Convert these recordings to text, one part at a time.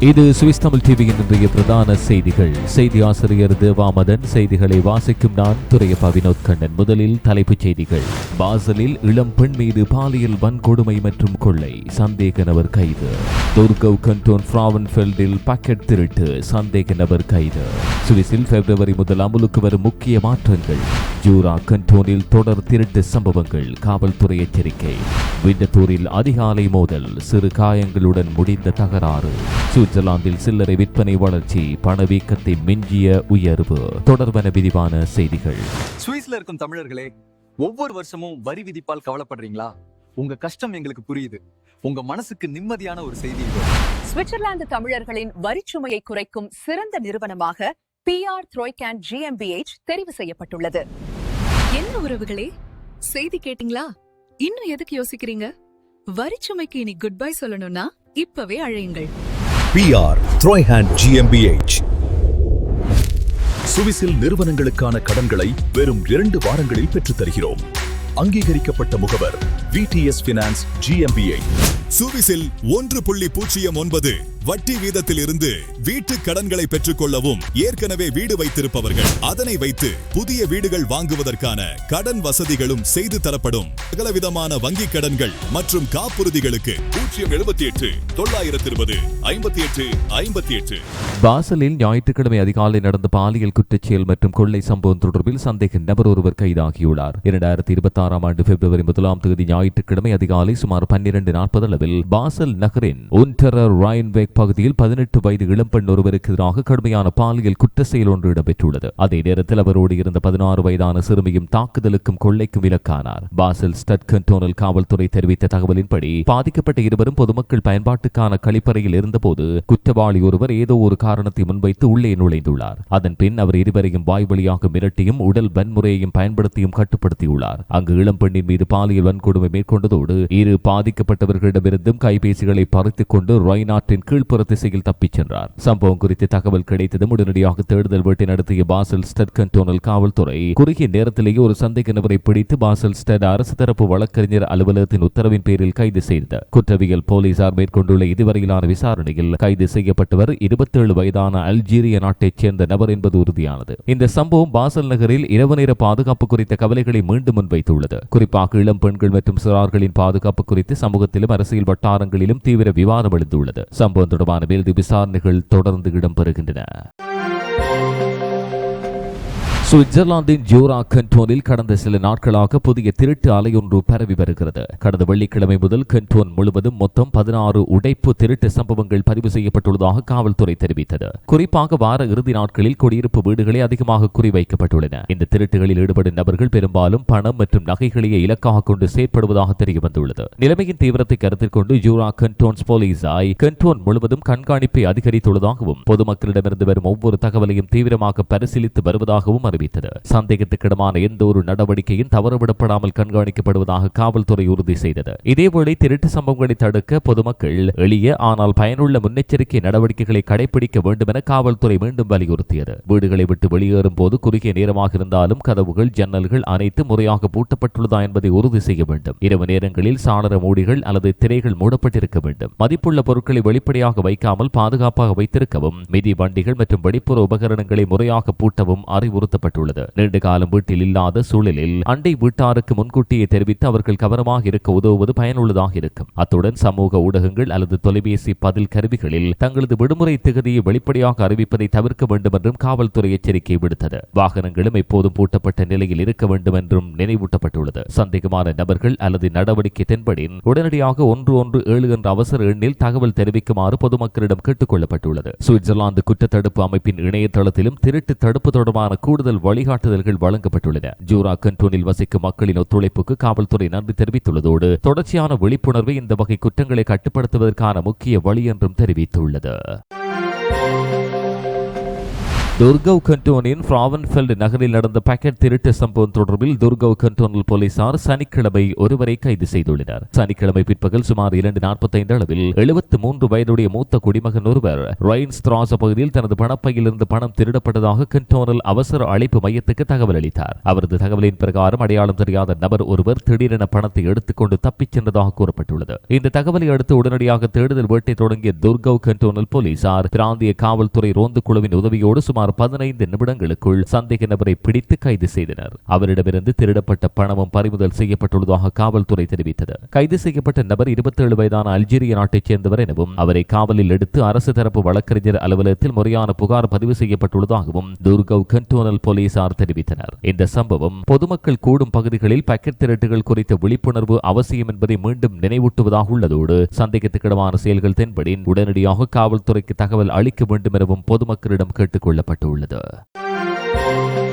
இது சுவிஸ் தமிழ் டிவியின் இன்றைய பிரதான செய்திகள். செய்தி ஆசிரியர் தேவாமதன் செய்திகளை வாசிக்கும் நான் துரையப்பா வினோத் கண்ணன். முதலில் தலைப்புச் செய்திகள். பாசலில் இளம் பெண் மீது பாலியல் வன்கொடுமை மற்றும் கொள்ளை. சந்தேக நபர் கைது. துர்கவ் கண்டோன் ஃப்ராவன்ஃபெல்டில் பாக்கெட் திருட்டு. சந்தேக நபர் கைது. சுவிஸில் பிப்ரவரி முதல் அமலுக்கு வரும் முக்கிய மாற்றங்கள். ஜூரா கண்டோனில் தொடர் திருட்டு சம்பவங்கள். காவல்துறை எச்சரிக்கை. விண்டத்தூரில் அதிகாலை மோதல். சிறு காயங்களுடன் முடிந்த தகராறு. சுவிட்சர்லாந்தில் சில்லறை விற்பனை வளர்ச்சி பணவீக்கத்தை மிஞ்சிய உயர்வு. தொடர்பன விரிவான செய்திகள். சுவிஸ்ல இருக்கும் தமிழர்களே ஒவ்வொரு வருஷமும் வரி விதிப்பால் கவலைப்படுறீங்களா? உங்க கஷ்டம் எங்களுக்கு புரியுது. உங்க மனசுக்கு நிம்மதியான ஒரு செய்தி சுவிட்சர்லாந்து தமிழர்களின் வரிச்சுமையை குறைக்கும் சிறந்த நிறுவனமாக பிஆர் த்ரோய்கேன் ஜிஎம்பிஎச் தெரிவு செய்யப்பட்டுள்ளது. என்ன உறவுகளே? செய்தி கேட்டிங்களா? இன்னும் எதுக்கு யோசிக்கிறீங்க? வரிச்சுமைக்கு இனி குட் பை சொல்லணும்னா இப்பவே அழையுங்கள். பிஆர் த்ரோய்ஹேண்ட் ஜிஎம்பிஎச் சுவிசில் நிறுவனங்களுக்கான கடன்களை வெறும் இரண்டு வாரங்களில் பெற்றுத் தருகிறோம். அங்கீகரிக்கப்பட்ட முகவர் விடிஎஸ் பினான்ஸ் ஜிஎம்பிஐ சுவிசில் ஒன்று புள்ளி பூஜ்ஜியம் ஒன்பது வட்டி வீதத்தில் இருந்து வீட்டு கடன்களை பெற்றுக்கொள்ளவும் ஏற்கனவே வீடு வைத்திருப்பவர்கள். அதனை வைத்து புதிய வீடுகள் வாங்குவதற்கான கடன் வசதிகளும் செய்து தரப்படும். சகலவிதமான வங்கி கடன்கள் மற்றும் காப்புறுதிகளுக்கு பூஜ்ஜியம் எழுபத்தி எட்டு தொள்ளாயிரத்தி இருபது ஐம்பத்தி எட்டு ஐம்பத்தி எட்டு பாசலில் ஞாயிற்றுக்கிழமை அதிகாலை நடந்த பாலியல் குற்றச்செயல் மற்றும் கொள்ளை சம்பவம் தொடர்பில் சந்தேக நபர் ஒருவர் கைதாகியுள்ளார். இரண்டாயிரத்தி இருபத்தி ஆறாம் ஆண்டு பிப்ரவரி முதலாம் தேதி ஞாயிற்றுக்கிழமை அதிகாலை சுமார் பன்னிரண்டு நாற்பது அளவில் பாசல் நகரின் உன்டரர் ராயன்வேக் பகுதியில் பதினெட்டு வயது இளம்பெண் ஒருவருக்கு எதிராக கடுமையான பாலியல் குற்ற செயல் ஒன்று இடம்பெற்றுள்ளது. அதே நேரத்தில் அவரோடு இருந்த பதினாறு வயதான சிறுமியும் தாக்குதலுக்கும் கொள்ளைக்கும் இலக்கானார். பாசல் ஸ்டட் கண்டோனல் காவல்துறை தெரிவித்த தகவலின்படி பாதிக்கப்பட்ட இருவரும் பொதுமக்கள் பயன்பாட்டுக்கான கழிப்பறையில் இருந்தபோது குற்றவாளி ஒருவர் ஏதோ ஒரு காரணத்தை முன்வைத்து உள்ளே நுழைந்துள்ளார். அதன் பின் அவர் இருவரையும் வாய்வழியாக மிரட்டியும் உடல் வன்முறையையும் பயன்படுத்தியும் கட்டுப்படுத்தியுள்ளார். அங்கு இளம்பெண்ணின் மீது பாலியல் வன்கொடுமை மேற்கொண்டதோடு இரு பாதிக்கப்பட்டவர்களிடமிருந்தும் கைபேசிகளை பறித்துக் கொண்டு கீழ் கீழ்ப்புற திசையில் தப்பிச் சென்றார். சம்பவம் குறித்து தகவல் கிடைத்ததும் உடனடியாக தேடுதல் வேட்டை நடத்திய பாசல் ஸ்டெட் கண்டோனல் காவல்துறை குறுகிய நேரத்திலேயே ஒரு சந்தேக நபரை பிடித்து பாசல் ஸ்டெட் அரசு தரப்பு வழக்கறிஞர் அலுவலகத்தின் உத்தரவின் பேரில் கைது செய்தது. குற்றவியல் போலீசார் மேற்கொண்டுள்ள இதுவரையிலான விசாரணையில் கைது செய்யப்பட்டவர் இருபத்தேழு வயதான அல்ஜீரிய நாட்டைச் சேர்ந்த நபர் என்பது உறுதியானது. இந்த சம்பவம் பாசல் நகரில் இரவு நேர பாதுகாப்பு குறித்த கவலைகளை மீண்டும் முன்வைத்துள்ளது. குறிப்பாக இளம் பெண்கள் மற்றும் சிறார்களின் பாதுகாப்பு குறித்து சமூகத்திலும் அரசியல் வட்டாரங்களிலும் தீவிர விவாதம் எழுந்துள்ளது. சம்பவம் தொடர்பான மேலதி விசாரணைகள் தொடர்ந்து இடம்பெறுகின்றன. சுவிட்சர்லாந்தின் ஜோரா கண்டோனில் கடந்த சில நாட்களாக புதிய திருட்டு அலையொன்று பரவி வருகிறது. கடந்த வெள்ளிக்கிழமை முதல் கண்டோன் முழுவதும் மொத்தம் பதினாறு உடைப்பு திருட்டு சம்பவங்கள் பதிவு செய்யப்பட்டுள்ளதாக காவல்துறை தெரிவித்தது. குறிப்பாக வார இறுதி நாட்களில் குடியிருப்பு வீடுகளே அதிகமாக குறிவைக்கப்பட்டுள்ளன. இந்த திருட்டுகளில் ஈடுபடும் நபர்கள் பெரும்பாலும் பணம் மற்றும் நகைகளையே இலக்காக கொண்டு செயற்படுவதாக தெரியவந்துள்ளது. நிலைமையின் தீவிரத்தை கருத்தில் கொண்டு ஜூரா கண்டோன்ஸ் போலீசாய் கண்டோன் முழுவதும் கண்காணிப்பை அதிகரித்துள்ளதாகவும் பொதுமக்களிடமிருந்து வரும் ஒவ்வொரு தகவலையும் தீவிரமாக பரிசீலித்து வருவதாகவும் தெரிவித்தது சந்தேகத்துக்கிடமான எந்த ஒரு நடவடிக்கையும் தவறுவிடப்படாமல் கண்காணிக்கப்படுவதாக காவல்துறை உறுதி செய்தது. இதேவேளை திருட்டு சம்பவங்களை தடுக்க பொதுமக்கள் எளிய ஆனால் பயனுள்ள முன்னெச்சரிக்கை நடவடிக்கைகளை கடைபிடிக்க வேண்டும் என காவல்துறை மீண்டும் வலியுறுத்தியது. வீடுகளை விட்டு வெளியேறும் போது குறுகிய நேரமாக இருந்தாலும் கதவுகள் ஜன்னல்கள் அனைத்து முறையாக பூட்டப்பட்டுள்ளதா என்பதை உறுதி செய்ய வேண்டும். இரவு நேரங்களில் சாளர மூடிகள் அல்லது திரைகள் மூடப்பட்டிருக்க வேண்டும். மதிப்புள்ள பொருட்களை வெளிப்படையாக வைக்காமல் பாதுகாப்பாக வைத்திருக்கவும் மிதி வண்டிகள் மற்றும் வெளிப்புற உபகரணங்களை முறையாக பூட்டவும் அறிவுறுத்தப்பட்டுள்ளது நீண்ட காலம் வீட்டில் இல்லாத சூழலில் அண்டை வீட்டாருக்கு முன்கூட்டியே தெரிவித்து அவர்கள் கவனமாக இருக்க உதவுவது பயனுள்ளதாக இருக்கும். அத்துடன் சமூக ஊடகங்கள் அல்லது தொலைபேசி பதில் கருவிகளில் தங்களது விடுமுறை திகதியை வெளிப்படையாக அறிவிப்பதை தவிர்க்க வேண்டும் என்றும் காவல்துறை எச்சரிக்கை விடுத்தது. வாகனங்களும் எப்போதும் பூட்டப்பட்ட நிலையில் இருக்க வேண்டும் என்றும் நினைவூட்டப்பட்டுள்ளது. சந்தேகமான நபர்கள் அல்லது நடவடிக்கை தென்படின் உடனடியாக ஒன்று ஒன்று ஏழு என்ற அவசர எண்ணில் தகவல் தெரிவிக்குமாறு பொதுமக்களிடம் கேட்டுக் கொள்ளப்பட்டுள்ளது. சுவிட்சர்லாந்து குற்றத்தடுப்பு அமைப்பின் இணையதளத்திலும் திருட்டு தடுப்பு தொடர்பான கூடுதல் வழிகாட்டுதல்கள் வழங்கப்பட்டுள்ளன. ஜூரா கண்டோனில் வசிக்கும் மக்களின் ஒத்துழைப்புக்கு காவல்துறை நன்றி தெரிவித்துள்ளதோடு தொடர்ச்சியான விழிப்புணர்வு இந்த வகை குற்றங்களை கட்டுப்படுத்துவதற்கான முக்கிய வழி என்றும் தெரிவித்துள்ளது. துர்கவ் கண்டோனின் ஃப்ராவன்ஃபெல்ட் நகரில் நடந்த பாக்கெட் திருட்டு சம்பவம் தொடர்பில் துர்கவ் கண்டோனல் போலீசார் சனிக்கிழமை ஒருவரை கைது செய்துள்ளனர். சனிக்கிழமை பிற்பகல் சுமார் இரண்டு நாற்பத்தைந்து அளவில் எழுபத்தி மூன்று வயதுடைய மூத்த குடிமகன் ஒருவர் ரைன்ஸ் திராச பகுதியில் தனது பணப்பையிலிருந்து பணம் திருடப்பட்டதாக கண்டோனல் அவசர அழைப்பு மையத்துக்கு தகவல் அளித்தார். அவரது தகவலின் பிரகாரம் அடையாளம் தெரியாத நபர் ஒருவர் திடீரென பணத்தை எடுத்துக்கொண்டு தப்பிச் சென்றதாக கூறப்பட்டுள்ளது. இந்த தகவலை அடுத்து உடனடியாக தேடுதல் வேட்டை தொடங்கிய துர்கவ் கண்டோனல் போலீசார் பிராந்திய காவல்துறை ரோந்து குழுவின் உதவியோடு சுமார் பதினைந்து நிமிடங்களுக்குள் சந்தேக நபரை பிடித்து கைது செய்தனர். அவரிடமிருந்து திருடப்பட்ட பணமும் பறிமுதல் செய்யப்பட்டுள்ளதாக காவல்துறை தெரிவித்தது. கைது செய்யப்பட்ட நபர் இருபத்தேழு வயதான அல்ஜீரிய நாட்டைச் சேர்ந்தவர் எனவும் அவரை காவலில் எடுத்து அரசு தரப்பு வழக்கறிஞர் அலுவலகத்தில் முறையான புகார் பதிவு செய்யப்பட்டுள்ளதாகவும் துர்கவ் கண்டோனல் போலீசார் தெரிவித்தனர். இந்த சம்பவம் பொதுமக்கள் கூடும் பகுதிகளில் பக்கெட் திரட்டுகள் குறித்த விழிப்புணர்வு அவசியம் என்பதை மீண்டும் நினைவூட்டுவதாக உள்ளதோடு சந்தேகத்துக்கிடமான செயல்கள் தென்படின் உடனடியாக காவல்துறைக்கு தகவல் அளிக்க வேண்டும் எனவும் பொதுமக்களிடம் கேட்டுக் கொள்ளப்பட்டுள்ளது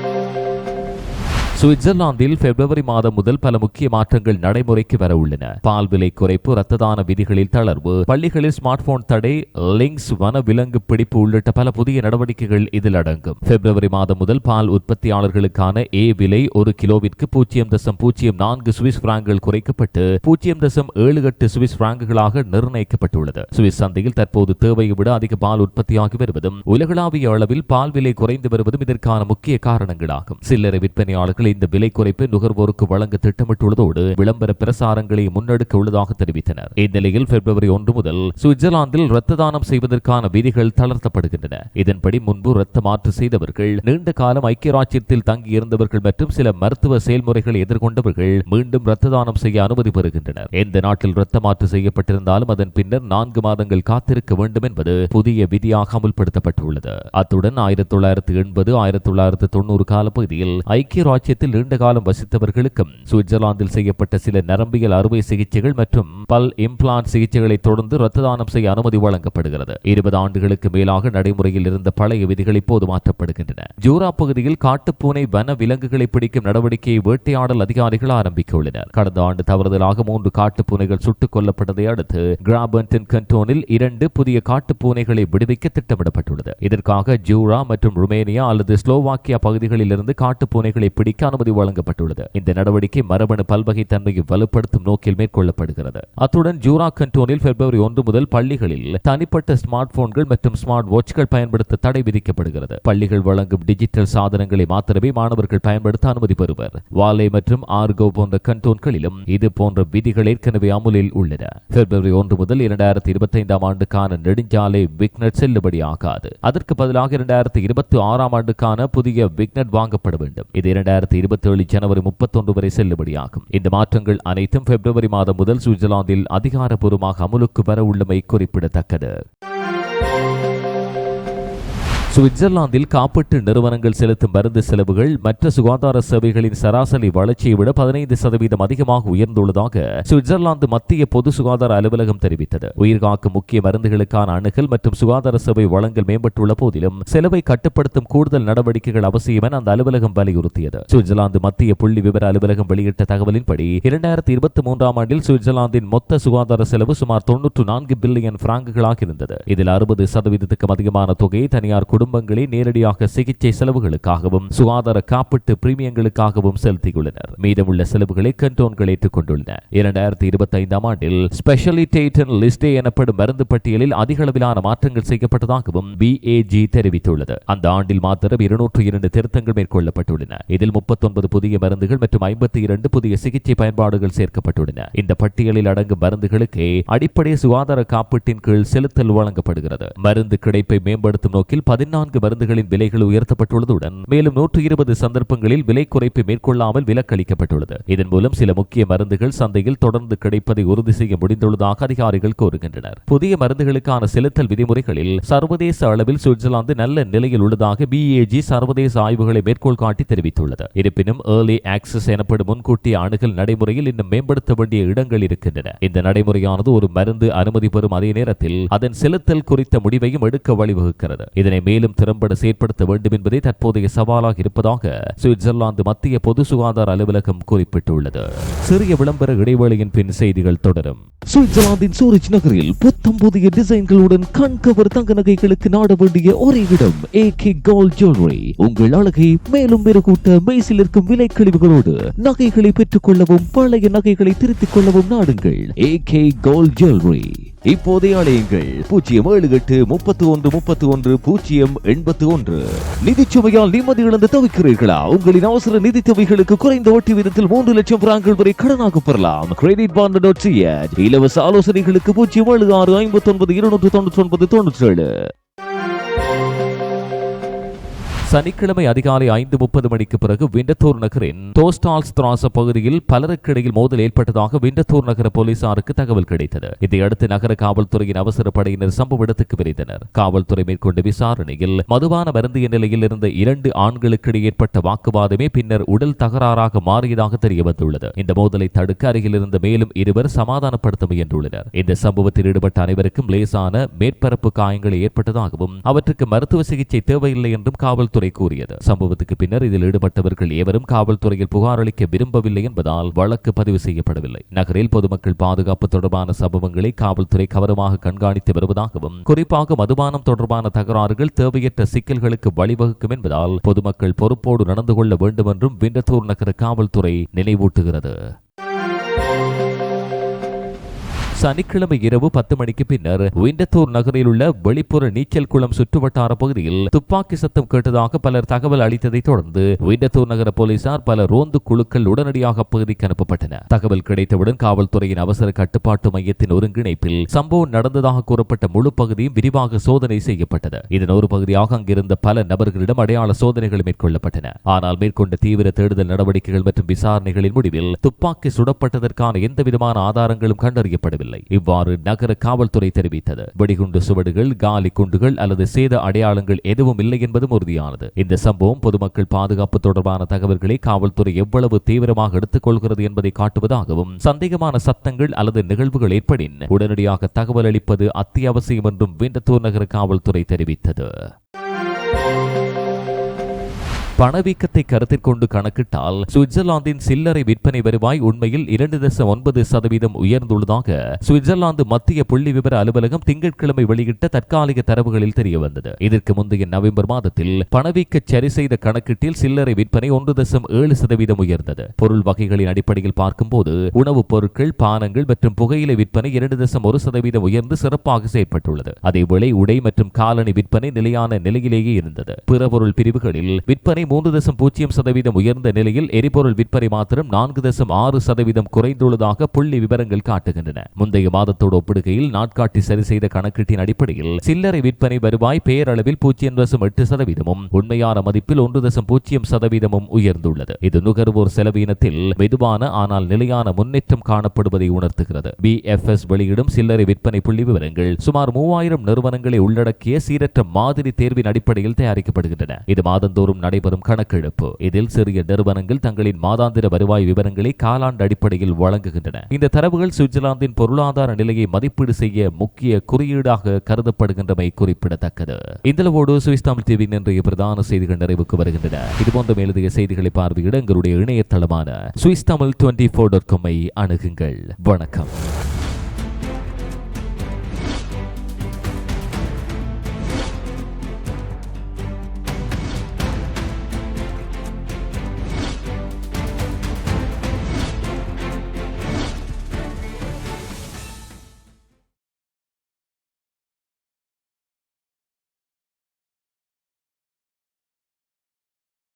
சுவிட்சர்லாந்தில் பிப்ரவரி மாதம் முதல் பல முக்கிய மாற்றங்கள் நடைமுறைக்கு வர உள்ளன. பால் விலை குறைப்பு ரத்ததான விதிகளில் தளர்வு பள்ளிகளில் ஸ்மார்ட் போன் தடை லிங்க்ஸ் வன விலங்கு பிடிப்பு உள்ளிட்ட பல புதிய நடவடிக்கைகள் இதில் அடங்கும். பிப்ரவரி மாதம் முதல் பால் உற்பத்தியாளர்களுக்கான ஏ விலை ஒரு கிலோவிற்கு பூஜ்ஜியம் தசம் பூஜ்ஜியம் நான்கு சுவிஸ் பிராங்குகள் குறைக்கப்பட்டு பூஜ்ஜியம் தசம் ஏழு எட்டு சுவிஸ் பிராங்குகளாக நிர்ணயிக்கப்பட்டுள்ளது. சுவிஸ் சந்தையில் தற்போது தேவையை விட அதிக பால் உற்பத்தியாகி வருவதும் உலகளாவிய அளவில் பால் விலை குறைந்து வருவதும் இதற்கான முக்கிய காரணங்களாகும். சில்லறை விற்பனையாளர்கள் இந்த விலை குறைப்பு நுகர்வோருக்கு வழங்க திட்டமிட்டுள்ளதோடு விளம்பர பிரசாரங்களை முன்னெடுக்க உள்ளதாக தெரிவித்தனர். இந்நிலையில் பிப்ரவரி ஒன்று முதல் சுவிட்சர்லாந்தில் ரத்த தானம் செய்வதற்கான விதிகள் தளர்த்தப்படுகின்றன. இதன்படி முன்பு ரத்த மாற்று செய்தவர்கள் நீண்ட காலம் ஐக்கிய ராஜ்யத்தில் தங்கியிருந்தவர்கள் மற்றும் சில மருத்துவ செயல்முறைகளை எதிர்கொண்டவர்கள் மீண்டும் ரத்த தானம் செய்ய அனுமதி பெறுகின்றனர். எந்த நாட்டில் இரத்த மாற்று செய்யப்பட்டிருந்தாலும் அதன் பின்னர் நான்கு மாதங்கள் காத்திருக்க வேண்டும் என்பது புதிய விதியாக அமுல்படுத்தப்பட்டுள்ளது. அத்துடன் ஆயிரத்தி தொள்ளாயிரத்தி எண்பது ஆயிரத்தி தொள்ளாயிரத்தி தொண்ணூறு காலப்பகுதியில் ஐக்கிய ராஜ்யத்தில் நீண்ட காலம் வசித்தவர்களுக்கும் சுவிட்சர்லாந்தில் செய்யப்பட்ட சில நரம்பியல் அறுவை சிகிச்சைகள் மற்றும் பல் இம்ப்ளான்ட் சிகிச்சைகளை தொடர்ந்து ரத்த தானம் செய்ய அனுமதி வழங்கப்படுகிறது. இருபது ஆண்டுகளுக்கு மேலாக நடைமுறையில் இருந்த பழைய விதிகள் இப்போது மாற்றப்படுகின்றன. ஜூரா பகுதியில் காட்டுப்பூனை வன விலங்குகளை பிடிக்கும் நடவடிக்கையை வேட்டையாடல் அதிகாரிகள் ஆரம்பிக்கவுள்ளனர். கடந்த ஆண்டு தவறுதலாக மூன்று காட்டுப்பூனைகள் சுட்டுக் கொல்லப்பட்டதை அடுத்து கிராபன்டன் கண்டோனில் இரண்டு புதிய காட்டுப்பூனைகளை விடுவிக்க திட்டமிடப்பட்டுள்ளது. இதற்காக ஜூரா மற்றும் ருமேனியா அல்லது ஸ்லோவாக்கியா பகுதிகளில் இருந்து காட்டுப்பூனைகளை பிடிக்க அனுமதி வழங்கப்பட்டுள்ளது. இந்த நடவடிக்கை மரபணு பல்வகை தன்மையை வலுப்படுத்தும் நோக்கில் மேற்கொள்ளப்படுகிறது. அத்துடன் ஜூரா கண்டோனில் பிப்ரவரி ஒன்று முதல் பள்ளிகளில் தனிப்பட்ட ஸ்மார்ட் போன்கள் மற்றும் ஸ்மார்ட் வாட்ச்கள் பயன்படுத்த தடை விதிக்கப்படுகிறது. பள்ளிகள் வழங்கும் டிஜிட்டல் சாதனங்களை மாத்திரமே மாணவர்கள் பயன்படுத்த அனுமதி பெறுவர். வாலே மற்றும் ஆர்கோ போன்ற கண்டோன்களிலும் இது போன்ற விதிகள் ஏற்கனவே அமுலில் உள்ளன. பிப்ரவரி ஒன்று முதல் இரண்டாயிரத்தி இருபத்தி ஐந்தாம் ஆண்டுக்கான நெடுஞ்சாலை விக்னட் செல்லுபடியாகாது. அதற்கு பதிலாக இரண்டாயிரத்தி இருபத்தி ஆறாம் ஆண்டுக்கான புதிய விக்னட் வாங்கப்பட வேண்டும். இது இரண்டாயிரத்தி இருபத்தி ஏழு ஜனவரி முப்பத்தொன்று வரை செல்லுபடியாகும். இந்த மாற்றங்கள் அனைத்தும் பிப்ரவரி மாதம் முதல் சுவிட்சர்லாந்தில் அதிகாரப்பூர்வமாக அமலுக்கு வர உள்ளமை குறிப்பிடத்தக்கது. சுவிட்சர்லாந்தில் காப்பீட்டு நிறுவனங்கள் செலுத்தும் மருந்து செலவுகள் மற்ற சுகாதார சேவைகளின் சராசரி வளர்ச்சியை விட பதினைந்து சதவீதம் அதிகமாக உயர்ந்துள்ளதாக சுவிட்சர்லாந்து மத்திய பொது சுகாதார அலுவலகம் தெரிவித்தது. உயிர்காக்கும் முக்கிய மருந்துகளுக்கான அணுகல் மற்றும் சுகாதார சேவை வழங்கல் மேம்பட்டுள்ள போதிலும் செலவை கட்டுப்படுத்தும் கூடுதல் நடவடிக்கைகள் அவசியம் என அந்த அலுவலகம் வலியுறுத்தியது. சுவிட்சர்லாந்து மத்திய புள்ளி விவர அலுவலகம் வெளியிட்ட தகவலின்படி இரண்டாயிரத்தி இருபத்தி மூன்றாம் ஆண்டில் சுவிட்சர்லாந்தின் மொத்த சுகாதார செலவு சுமார் தொன்னூற்று நான்கு பில்லியன் பிராங்குகளாக இருந்தது. இதில் அறுபது சதவீதத்துக்கும் அதிகமான தொகையை தனியார் குடும்ப குடும்பங்களே நேரடியாக சிகிச்சை செலவுகளுக்காகவும் சுகாதார காப்பீட்டு பிரீமியங்களுக்காகவும் செலுத்தியுள்ளனர். மீதமுள்ள செலவுகளை கண்டோன்கள் ஏற்றுக்கொண்டுள்ளன இரண்டாயிரத்தி இருபத்தி ஐந்தாம் ஆண்டில் ஸ்பெஷலிட்டேட்டன் லிஸ்டே எனப்படும் மருந்து பட்டியலில் அதிக அளவிலான மாற்றங்கள் செய்யப்பட்டதாகவும் பிஏஜி தெரிவித்துள்ளது. அந்த ஆண்டில் மாத்திரம் இருநூற்று இரண்டு திருத்தங்கள் மேற்கொள்ளப்பட்டுள்ளன. இதில் முப்பத்தொன்பது புதிய மருந்துகள் மற்றும் ஐம்பத்தி இரண்டு புதிய சிகிச்சை பயன்பாடுகள் சேர்க்கப்பட்டுள்ளன. இந்த பட்டியலில் அடங்கும் மருந்துகளுக்கே அடிப்படை சுகாதார காப்பீட்டின் கீழ் செலுத்தல் வழங்கப்படுகிறது. மருந்து கிடைப்பை மேம்படுத்தும் நோக்கில் பதினான்கு மருந்துகளின் விலைகள் உயர்த்தப்பட்டுள்ளதுடன் மேலும் நூற்று இருபது சந்தர்ப்பங்களில் விலை குறைப்பு மேற்கொள்ளாமல் விலக்களிக்கப்பட்டுள்ளது. இதன் மூலம் சில முக்கிய மருந்துகள் சந்தையில் தொடர்ந்து கிடைப்பதை உறுதி செய்ய முடிந்துள்ளதாக அதிகாரிகள் கூறுகின்றனர். புதிய மருந்துகளுக்கான செலுத்தல் விதிமுறைகளில் சர்வதேச அளவில் சுவிட்சர்லாந்து நல்ல நிலையில் உள்ளதாக பிஏஜி சர்வதேச ஆய்வுகளை மேற்கோள் காட்டி தெரிவித்துள்ளது. இருப்பினும் ஏர்லி ஆக்சஸ் எனப்படும் முன்கூட்டிய அணுகல் நடைமுறையில் இன்னும் மேம்படுத்த வேண்டிய இடங்கள் இருக்கின்றன. இந்த நடைமுறையானது ஒரு மருந்து அனுமதி பெறும் அதே நேரத்தில் அதன் செலுத்தல் குறித்த முடிவையும் எடுக்க வழிவகுக்கிறது. இதனை மேலும் திறம்பட செயற்படுத்த வேண்டும் என்பதே தற்போதைய சவாலாக இருப்பதாக சுவிட்சர்லாந்து மத்திய பொது சுகாதார அலுவலகம் குறிப்பிட்டுள்ளது. சிறிய விளம்பர இடைவேளையின் பின் செய்திகள் தொடரும். சுவிட்சர்லாந்தின் சூரிச் நகரில் புத்தம் புதிய டிசைன்களுடன் கண்கவர் தங்க நகைகளுக்கு நாட வேண்டிய ஒரே இடம் ஏ கே கோல்ட் ஜுவல்லரி உங்கள் அழகை மேலும் மெருகூட்ட மெய்சில் இருக்கும் விலை கழிவுகளோடு நகைகளை பெற்றுக் கொள்ளவும் பழைய நகைகளை திருத்திக் கொள்ளவும் நாடுங்கள். ஏ கே கோல்ட் ஜுவல்லரி இப்போதைய அலையுங்கள். பூஜ்ஜியம் ஏழு எட்டு முப்பத்தி ஒன்று முப்பத்தி ஒன்று பூஜ்ஜியம் எண்பத்தி ஒன்று. நிதிச்சுமையால் நிம்மதி இழந்து தவிக்கிறீர்களா? உங்களின் அவசர நிதி தொகைகளுக்கு குறைந்த வட்டி விதத்தில் மூன்று லட்சம் பிராங்கள் வரை கடனாக பெறலாம். கிரெடிட் பாண்ட் டாட் இலவச ஆலோசனைகளுக்கு பூஜ்ஜியம் ஏழு ஆறு ஐம்பத்தி ஒன்பது இருநூற்று தொண்ணூற்றி ஒன்பது தொண்ணூற்றி ஏழு சனிக்கிழமை அதிகாலை ஐந்து முப்பது மணிக்கு பிறகு விண்டத்தூர் நகரின் தோஸ்டால்ஸ் திராச பகுதியில் பலருக்கிடையில் மோதல் ஏற்பட்டதாக விண்டத்தூர் நகர போலீசாருக்கு தகவல் கிடைத்தது. இதையடுத்து நகர காவல்துறையின் அவசர படையினர் சம்பவ இடத்துக்கு விரைந்தனர். காவல்துறை மேற்கொண்ட விசாரணையில் மதுபான மருந்திய நிலையில் இருந்த இரண்டு ஆண்களுக்கிடையே ஏற்பட்ட வாக்குவாதமே பின்னர் உடல் தகராறாக மாறியதாக தெரிய வந்துள்ளது இந்த மோதலை தடுக்க அருகில் இருந்த மேலும் இருவர் சமாதானப்படுத்த முயன்றுள்ளனர். இந்த சம்பவத்தில் ஈடுபட்ட அனைவருக்கும் லேசான மேற்பரப்பு காயங்கள் ஏற்பட்டதாகவும் அவற்றுக்கு மருத்துவ சிகிச்சை தேவையில்லை என்றும் காவல்துறை கூறியது. சம்பவத்துக்கு பின்னர் இதில் ஈடுபட்டவர்கள் ஏவரும் காவல்துறையில் புகார் அளிக்க விரும்பவில்லை என்பதால் வழக்கு பதிவு செய்யப்படவில்லை. நகரில் பொதுமக்கள் பாதுகாப்பு தொடர்பான சம்பவங்களை காவல்துறை கவனமாக கண்காணித்து வருவதாகவும் குறிப்பாக மதுபானம் தொடர்பான தகராறுகள் தேவையற்ற சிக்கல்களுக்கு வழிவகுக்கும் என்பதால் பொதுமக்கள் பொறுப்போடு நடந்து கொள்ள வேண்டும் என்றும் விண்டத்தூர் நகர காவல்துறை நினைவூட்டுகிறது. சனிக்கிழமை இரவு பத்து மணிக்கு பின்னர் விண்டத்தூர் நகரில் உள்ள வெளிப்புற நீச்சல் குளம் சுற்றுவட்டார பகுதியில் துப்பாக்கி சத்தம் கேட்டதாக பலர் தகவல் அளித்ததை தொடர்ந்து விண்டத்தூர் நகர போலீசார் பல ரோந்து குழுக்கள் உடனடியாக அப்பகுதிக்கு அனுப்பப்பட்டன. தகவல் கிடைத்தவுடன் காவல்துறையின் அவசர கட்டுப்பாட்டு மையத்தின் ஒருங்கிணைப்பில் சம்பவம் நடந்ததாக கூறப்பட்ட முழு பகுதியும் விரிவாக சோதனை செய்யப்பட்டது. இதன் ஒரு பகுதியாக அங்கிருந்த பல நபர்களிடம் அடையாள சோதனைகள் மேற்கொள்ளப்பட்டன. ஆனால் மேற்கொண்ட தீவிர தேடுதல் நடவடிக்கைகள் மற்றும் விசாரணைகளின் முடிவில் துப்பாக்கி சுடப்பட்டதற்கான எந்தவிதமான ஆதாரங்களும் கண்டறியப்படவில்லை. இவ்வாறு நகர காவல்துறை தெரிவித்தது. வெடிகுண்டு சுவடுகள் காலி குண்டுகள் அல்லது சேத அடையாளங்கள் எதுவும் இல்லை என்பதும் உறுதியானது. இந்த சம்பவம் பொதுமக்கள் பாதுகாப்பு தொடர்பான தகவல்களை காவல்துறை எவ்வளவு தீவிரமாக எடுத்துக்கொள்கிறது என்பதை காட்டுவதாகவும் சந்தேகமான சத்தங்கள் அல்லது நிகழ்வுகள் ஏற்படின் உடனடியாக தகவல் அளிப்பது அத்தியாவசியம் என்றும் வீண்டத்தூர் நகர காவல்துறை தெரிவித்தது. பணவீக்கத்தை கருத்தில் கொண்டு கணக்கிட்டால் சுவிட்சர்லாந்தின் சில்லறை விற்பனை வருவாய் உண்மையில் இரண்டு தசம் ஒன்பது சதவீதம் உயர்ந்துள்ளதாக சுவிட்சர்லாந்து மத்திய புள்ளி விவர அலுவலகம் திங்கட்கிழமை வெளியிட்ட தற்காலிக தரவுகளில் தெரியவந்தது. இதற்கு முந்தைய நவம்பர் மாதத்தில் பணவீக்க சரி செய்த கணக்கீட்டில் சில்லறை விற்பனை ஒன்று தசம் ஏழு சதவீதம் உயர்ந்தது. பொருள் வகைகளின் அடிப்படையில் பார்க்கும்போது உணவுப் பொருட்கள் பானங்கள் மற்றும் புகையிலை விற்பனை இரண்டு தசம் ஒரு சதவீதம் உயர்ந்து சிறப்பாக செயற்பட்டுள்ளது. அதேவேளை உடை மற்றும் காலணி விற்பனை நிலையான நிலையிலேயே இருந்தது. பிற பொருள் பிரிவுகளில் விற்பனை மூன்று தசம் பூஜ்ஜியம் சதவீதம் உயர்ந்த நிலையில் எரிபொருள் விற்பனை மாத்திரம் நான்கு தசம் ஆறு சதவீதம் குறைந்துள்ளதாக புள்ளி விவரங்கள் காட்டுகின்றன. முந்தைய மாதத்தோடு ஒப்பிடுகையில் நாட்காட்டி சரி செய்த கணக்கீட்டின் அடிப்படையில் சில்லறை விற்பனை வருவாய் பேரளவில் பூஜ்ஜியம் தசம் எட்டு சதவீதமும் உண்மையான மதிப்பில் ஒன்று தசம் பூஜ்ஜியம் சதவீதமும் உயர்ந்துள்ளது. இது நுகர்வோர் செலவீனத்தில் மெதுவான ஆனால் நிலையான முன்னேற்றம் காணப்படுவதை உணர்த்துகிறது. பி வெளியிடும் சில்லறை விற்பனை புள்ளி விவரங்கள் சுமார் மூவாயிரம் நிறுவனங்களை உள்ளடக்கிய சீரற்ற மாதிரி தேர்வின் அடிப்படையில் தயாரிக்கப்படுகின்றன. இது மாதந்தோறும் நடைபெறும் கணக்கெடுப்பு. இதில் சிறிய நிறுவனங்கள் தங்களின் மாதாந்திர வருவாய் விவரங்களை காலாண்டு அடிப்படையில் வழங்குகின்றன. இந்த தரவுகள் சுவிட்சர்லாந்தின் பொருளாதார நிலையை மதிப்பீடு செய்ய முக்கிய குறியீடாக கருதப்படுகின்றமை குறிப்பிடத்தக்கது. இந்தளவோடு சுவிஸ் தமிழ் டிவி இன்றைய பிரதான செய்திகள் நிறைவுக்கு வருகின்றன. இதுபோன்ற மேலதிக செய்திகளை பார்வையிட எங்களுடைய இணையதளமான Swiss Tamil twenty four dot காமை அணுகுங்கள். வணக்கம்.